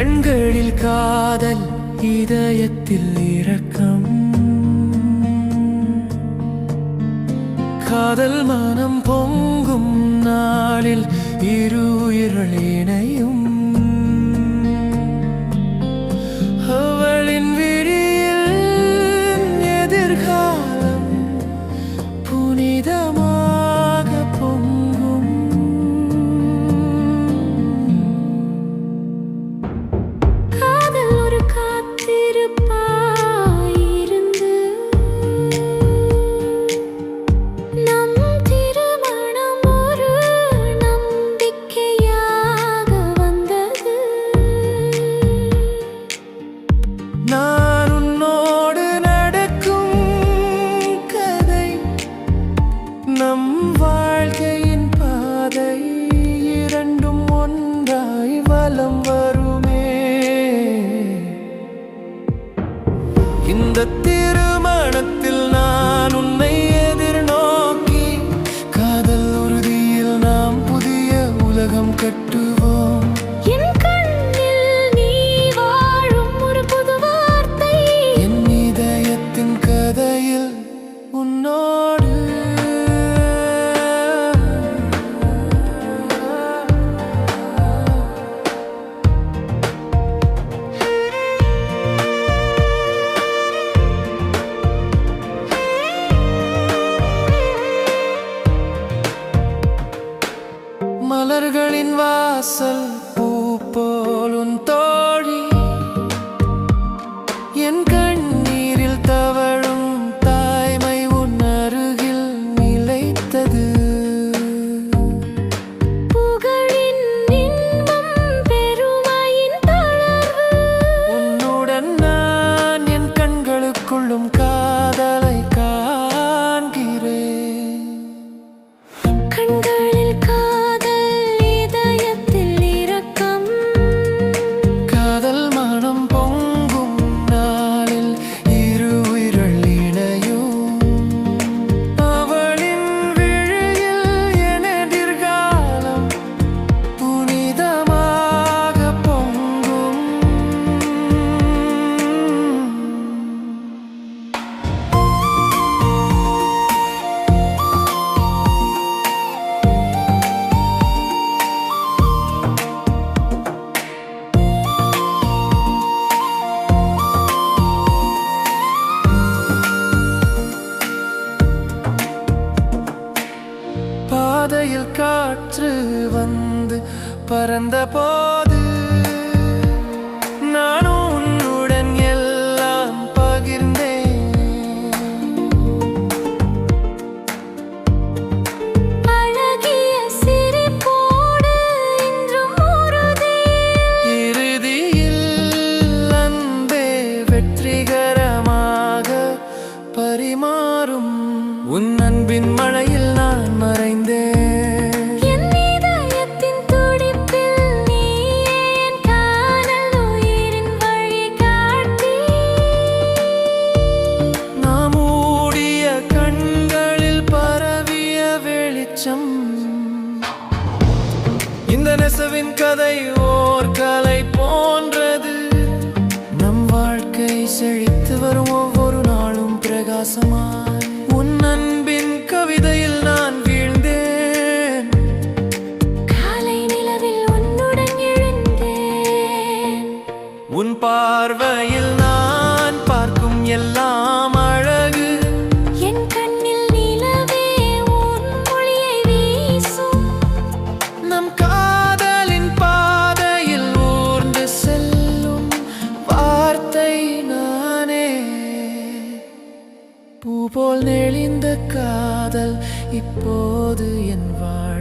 கண்களில் காதல் இதயத்தில் இரக்கம். காதல் மனம் பொங்கும் நாளில் இரு இணையும். இந்த திருமணத்தில் நான் உன்னை புனிதர்களின் வாசல். பாதையில் காற்று வந்து பறந்த போது நானும் உன்னுடன் எல்லாம் பகிர்ந்தேன். அழகிய சிரிப்போடு இறுதியில் அன்பே வெற்றிகரமாக பரிமாறும். உன் அன்பின் மழையில் நான் மறைந்தேன். ஓர் கலை போன்றது. நம் வாழ்க்கை செழித்து வரும் ஒவ்வொரு நாளும் பிரகாசமாய் காதல் இப்போது என் வாழ்